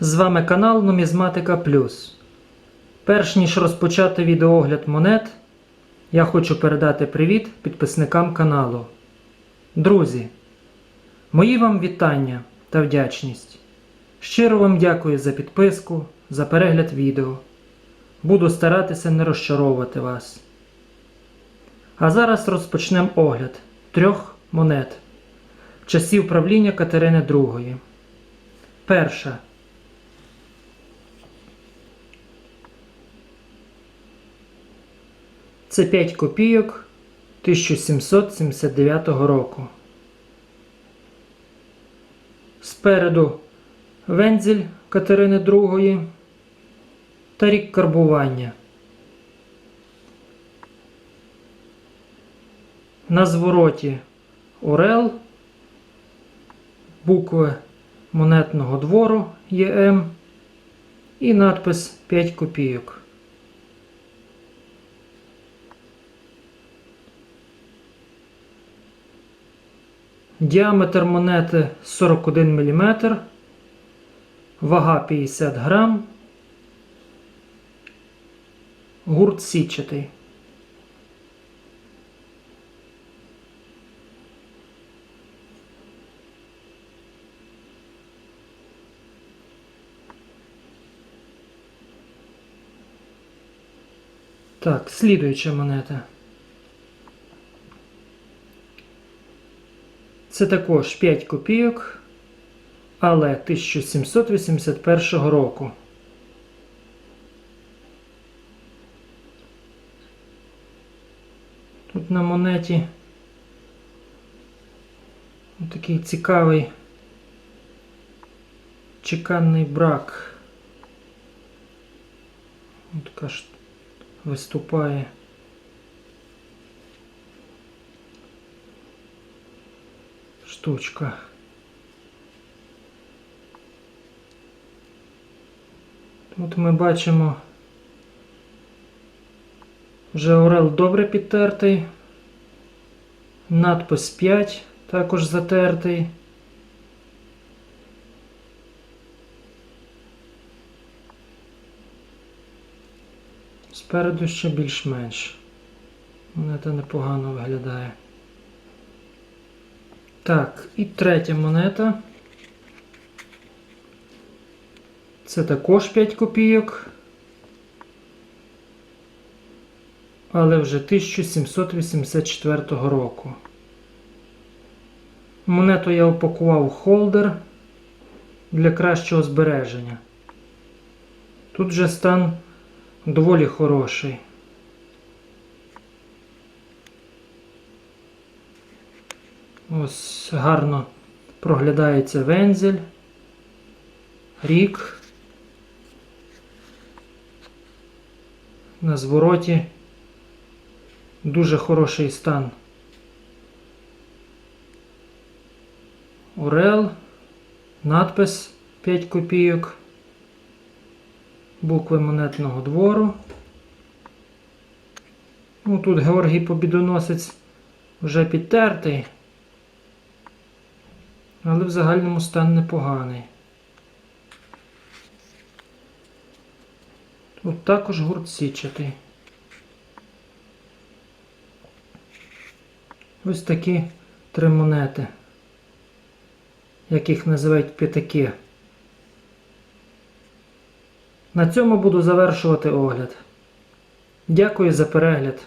З вами канал Нумізматика Плюс. Перш ніж розпочати відеоогляд монет, я хочу передати привіт підписникам каналу. Друзі, мої вам вітання та вдячність. Щиро вам дякую за підписку, за перегляд відео. Буду старатися не розчаровувати вас. А зараз розпочнемо огляд трьох монет часів правління Катерини II. Перша. Це 5 копійок 1779 року. Спереду вензель Катерини II та рік карбування. На звороті Орел, букви монетного двору ЄМ і надпис 5 копійок. Діаметр монети 41 мм, вага 50 грам, гурт січатий. Так, слідуюча монета. Це також 5 копійок, але 1781 року. Тут на монеті такий цікавий чеканний брак. Ось Така ж виступає. Штучка. Тут ми бачимо вже орел добре підтертий. Надпис 5 також затертий. Спереду ще більш-менш. Монета непогано виглядає. Так, і третя монета. Це також 5 копійок. Але вже 1784 року. Монету я упакував у холдер для кращого збереження. Тут же стан доволі хороший. Ось гарно проглядається вензель, рік. На звороті дуже хороший стан. Орел, надпис 5 копійок, букви монетного двору. Ну, тут Георгій Побідоносець вже підтертий. Але в загальному стан непоганий. Тут також гурт січатий. Ось такі три монети, як їх називають п'ятаки. На цьому буду завершувати огляд. Дякую за перегляд.